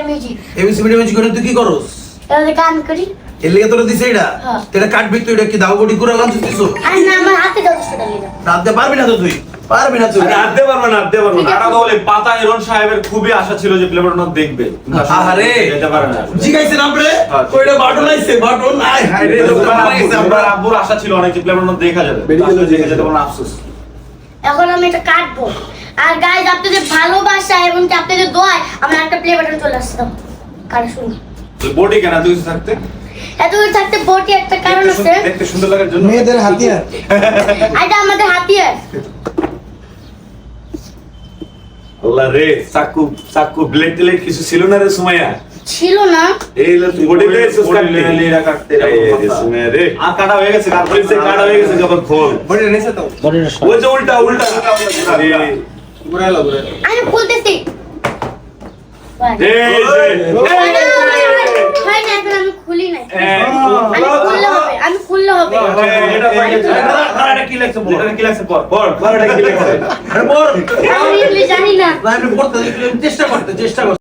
Music. Music করে তুই কি করস? তাহলে গান করি। এর লেগে তোরা দিছে এটা হ্যাঁ। এটা কাটবি তুই এটা কি দাও বডি করে লাঞ্চ দিছো আর না আমার হাতে দাও সেটা লিখা রাতে পারবি না তো তুই? পারবি না তুই? আরে আনতে পারবে না আনতে পারবে না। আর বলে পাতা এরন সাহেবের খুবই আশা ছিল যে প্লেবারন দেখবে। আহারে যেতে পারে না। জিগাইছে না রে? হ্যাঁ। কইটা বাটন আইছে বাটন আয় হায় রে লোক এবার মারা গেছে আব্বুর- আমরা আব্বুর আশা ছিল অনেক যে প্লেবারন দেখা যাবে। বেরিয়ে দেখে যেতে পারল আফসোস। এখন আমি এটা কাটবো। আর গাইজ আপনাদের ভালোবাসা এবং কি আপনাদের দোয়ায় আমরা একটা প্লে বাটন চলে আসতাম কারণ শুনি বডি কেন তুই থাকতে? এত দূর থাকতে বটি একটা কারণ আছে। সুন্দর- দেখতে সুন্দর লাগার জন্য মেয়েদের হাতিয়ার। এটা আমাদের হাতিয়ার। আল্লাহ রে চাকু চাকু ব্লেড টেলেট কিছু ছিল না রে সুমাইয়া। ছিল না। এই লো তুই বডি লে সুস কাটতে। লেরা কাটতে রে রে। আর কাটা হয়ে গেছে কাটা হয়ে গেছে যখন খোল। বডি নেছে তো। ওই যে উল্টা উল্টা। ঘুরাইলো আমি খুলতেছি। এই যে না, না, এখন আমি খুলি নাই। আমি খুললে হবে আমি খুললে হবে। এটা এটা কি লাগছে বল? এটা কি লাগছে পর পর পর এটা কি লাগছে আরে বল। আমি জানি না। না আমি পড়তে চেষ্টা করতে চেষ্টা করতে।